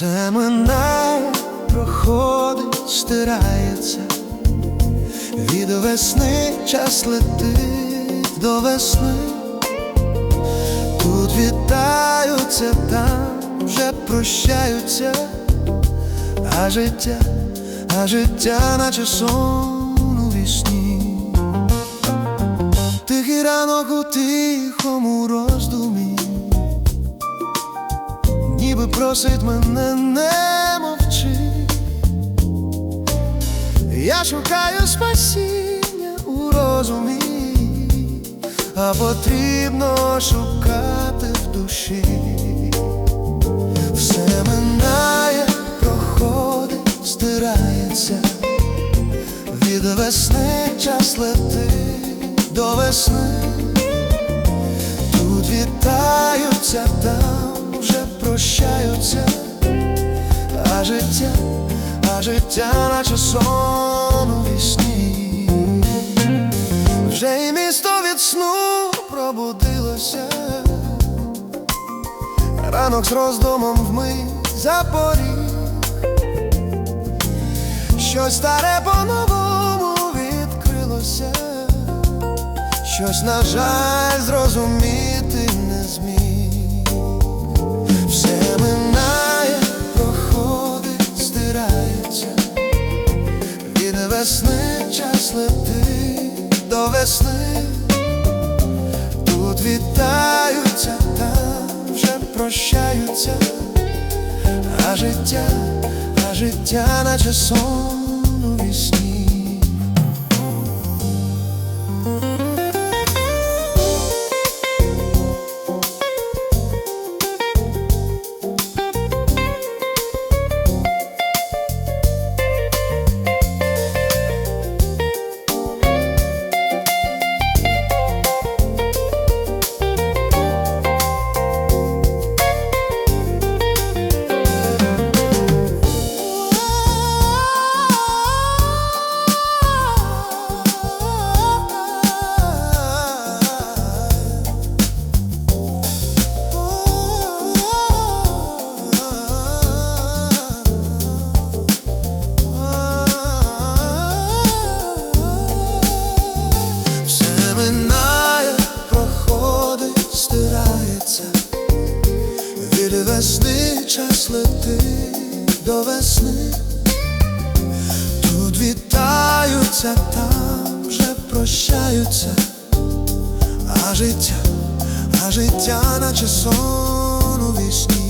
Все минає, проходить, стирається, від весни час летить до весни, тут вітаються, там вже прощаються, а життя, а життя, наче сон у вісні, тихий ранок у тихому роз. Просить мене не мовчи. Я шукаю спасіння у розумі, а потрібно шукати в душі. Все минає, проходить, стирається, від весни час летить до весни, тут вітаються, там прощаються, а життя, а життя, наче сон у вісні. Вже і місто від сну пробудилося, ранок з роздумом вмить запоріг, щось старе по-новому відкрилося, щось, на жаль, зрозуміти не зміг. До весни, тут вітаються, там вже прощаються, а життя, а життя, наче сон у вісні. Весни час летить до весни, тут вітаються, там вже прощаються, а життя, а життя, наче сон у вісні.